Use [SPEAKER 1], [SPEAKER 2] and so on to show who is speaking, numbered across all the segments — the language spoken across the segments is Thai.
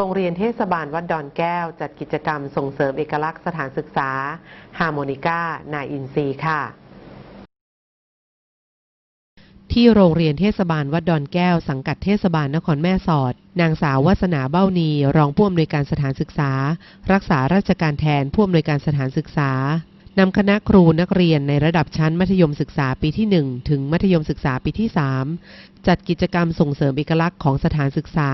[SPEAKER 1] โรงเรียนเทศบาลวัดดอนแก้ว จัดกิจกรรมส่งเสริมเอกลักษณ์สถานศึกษา ฮาร์โมนิก้า นาอินทรีค่ะที่โรงเรียนเทศบาลวัดดอนแก้ว สังกัดเทศบาลนครแม่สอด นางสาววัสนาเบ้านีรองผู้อำนวยการสถานศึกษา รักษาราชการแทนผู้อำนวยการสถานศึกษา นำคณะครูนักเรียนในระดับชั้นมัธยมศึกษาปีที่ 1 ถึงมัธยมศึกษาปีที่ 3 จัดกิจกรรมส่งเสริมเอกลักษณ์ของสถานศึกษา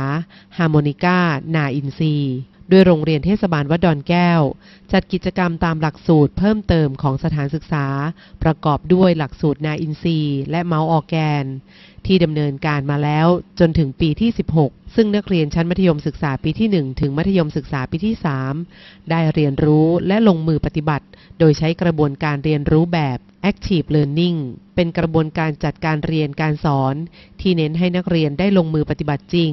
[SPEAKER 1] ฮาร์โมนิก้า นาอินทรีด้วยโรงเรียนเทศบาลวัดดอนแก้ว จัดกิจกรรมตามหลักสูตรเพิ่มเติมของสถานศึกษา ประกอบด้วยหลักสูตรนาอินทรีและเมาส์ออแกน ที่ดำเนินการมาแล้วจนถึงปีที่ 16 ซึ่งนักเรียนชั้นมัธยมศึกษาปีที่ 1 ถึงมัธยมศึกษาปีที่ 3 ได้เรียนรู้และลงมือปฏิบัติ โดยใช้กระบวนการเรียนรู้แบบ Active Learning เป็นกระบวนการจัดการเรียนการสอน ที่เน้นให้นักเรียนได้ลงมือปฏิบัติจริง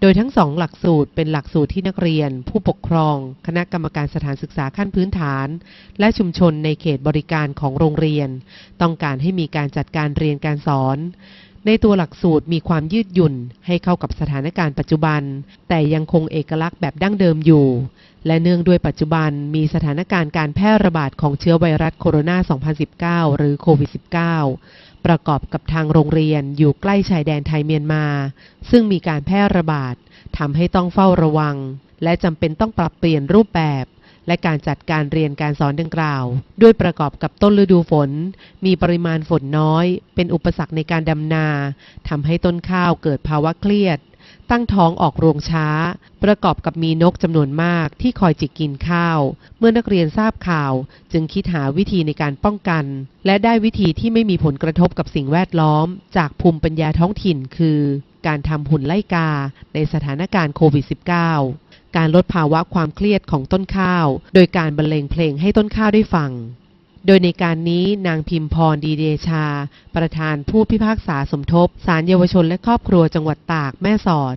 [SPEAKER 1] โดยทั้งสองหลักสูตรเป็นหลักสูตรที่นักเรียน ผู้ปกครอง คณะกรรมการสถานศึกษาขั้นพื้นฐาน และชุมชนในเขตบริการของโรงเรียน ต้องการให้มีการจัดการเรียนการสอน ในตัวหลักสูตรมีความยืดหยุ่นให้เข้ากับสถานการณ์ปัจจุบัน แต่ยังคงเอกลักษณ์แบบดั้งเดิมอยู่ และเนื่องด้วยปัจจุบันมีสถานการณ์การแพร่ระบาดของเชื้อไวรัสโคโรนา 2019 หรือโควิด -19 ประกอบกับทางโรงเรียนอยู่ใกล้ชายแดนไทยเมียนมา ซึ่งมีการแพร่ระบาดทำให้ต้องเฝ้าระวัง และจำเป็นต้องปรับเปลี่ยนรูปแบบ และการจัดการเรียนการสอนดังกล่าว ด้วยประกอบกับต้นฤดูฝน มีปริมาณฝนน้อย เป็นอุปสรรคในการดำนาทำให้ต้นข้าวเกิดภาวะเครียด ตั้งท้องออกรวงช้า ประกอบกับมีนกจำนวนมากที่คอยจิกกินข้าว เมื่อนักเรียนทราบข่าว จึงคิดหาวิธีในการป้องกัน และได้วิธีที่ไม่มีผลกระทบกับสิ่งแวดล้อม จากภูมิปัญญาท้องถิ่น คือ การทำหุ่นไล่กาในสถานการณ์โควิด -19 การลดภาวะความเครียดของต้นข้าว โดยการบรรเลงเพลงให้ต้นข้าวได้ฟัง โดยในการนี้นางพิมพรดีเดชา ประธานผู้พิพากษาสมทบศาลเยาวชนและครอบครัวจังหวัดตากแม่สอด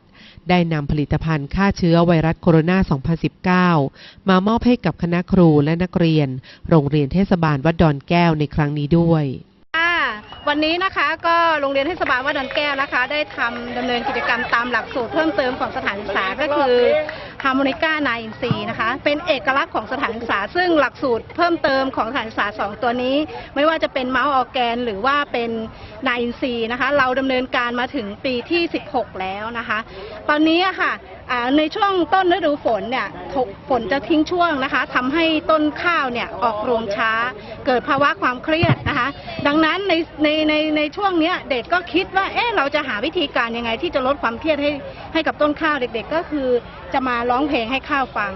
[SPEAKER 1] ได้นำผลิตภัณฑ์ฆ่าเชื้อไวรัสโคโรนา 2019 มามอบให้กับคณะครูและนักเรียน โรงเรียนเทศบาลวัดดอนแก้วในครั้งนี้ด้วย
[SPEAKER 2] ค่ะวันนี้นะคะก็โรงเรียนเทศบาลวัดดอนแก้วนะคะ ได้ทำดำเนินกิจกรรมตามหลักสูตรเพิ่มเติมของสถานศึกษาก็คือ ฮาร์โมนิก้านาอินซีนะคะ เป็นเอกลักษณ์ของสถานศึกษา ซึ่งหลักสูตรเพิ่มเติมของสถานศึกษาสองตัวนี้ ไม่ว่าจะเป็นเมาส์ออแกน หรือว่าเป็นนาอินซีนะคะ เราดำเนินการมาถึงปีที่ 16 แล้วนะคะ ตอนนี้ค่ะ ในช่วงต้นฤดูฝนเนี่ยฝนจะทิ้งช่วงนะคะทำให้ต้นข้าวเนี่ยออกรวงช้า เกิดภาวะความเครียดนะคะ ดังนั้นในในในในช่วงเนี้ยเด็กก็คิดว่าเอ๊ะเราจะหาวิธีการยังไง ที่จะลดความเครียดให้ให้กับต้นข้าวเด็ก ๆ ก็คือจะมาร้องเพลงให้ข้าวฟัง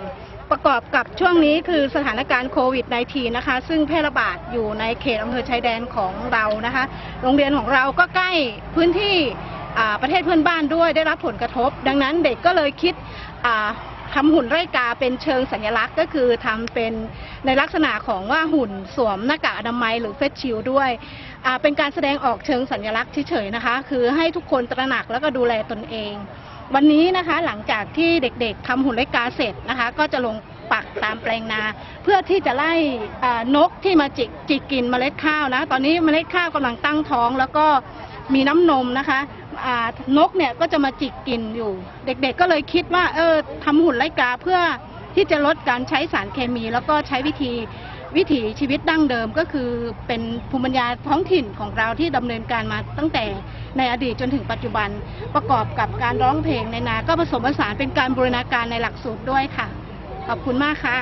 [SPEAKER 2] ประกอบกับช่วงนี้คือสถานการณ์โควิด -19 นะคะ ซึ่งแพร่ระบาดอยู่ในเขตอำเภอชายแดนของเรานะคะ โรงเรียนของเราก็ใกล้พื้นที่ ประเทศเพื่อนบ้านด้วยได้รับผลกระทบ ดังนั้นเด็กก็เลยคิดอ่าทำหุ่นไร่กาเป็นเชิงสัญลักษณ์ ก็คือทำเป็นในลักษณะของว่าหุ่นสวมหน้ากากอนามัยหรือเฟสชิลด้วย เป็นการแสดงออกเชิงสัญลักษณ์เฉยๆนะคะ คือให้ทุกคนตระหนักแล้วก็ดูแลตนเอง วันนี้นะคะหลังจากที่เด็กๆทำหุ่นไร่กาเสร็จนะคะ ก็จะลงปักตามแปลงนา เพื่อที่จะไล่นกที่มาจิกจิกกินเมล็ดข้าวนะ ตอนนี้เมล็ดข้าวกำลังตั้งท้องแล้วก็มีน้ำนมนะคะ อ่านกเนี่ยก็จะมาจิกกินอยู่ เด็กๆก็เลยคิดว่า เออทำหุ่นไร่กาเพื่อที่จะลดการใช้สารเคมี แล้วก็ใช้วิธีวิถีชีวิตดั้งเดิมก็คือเป็นภูมิปัญญาท้องถิ่นของเราที่ดำเนินการมาตั้งแต่ในอดีตจนถึงปัจจุบัน ประกอบกับการร้องเพลงในนา ก็ผสมผสานเป็นการบูรณาการในหลักสูตรด้วยค่ะ ขอบคุณมากค่ะ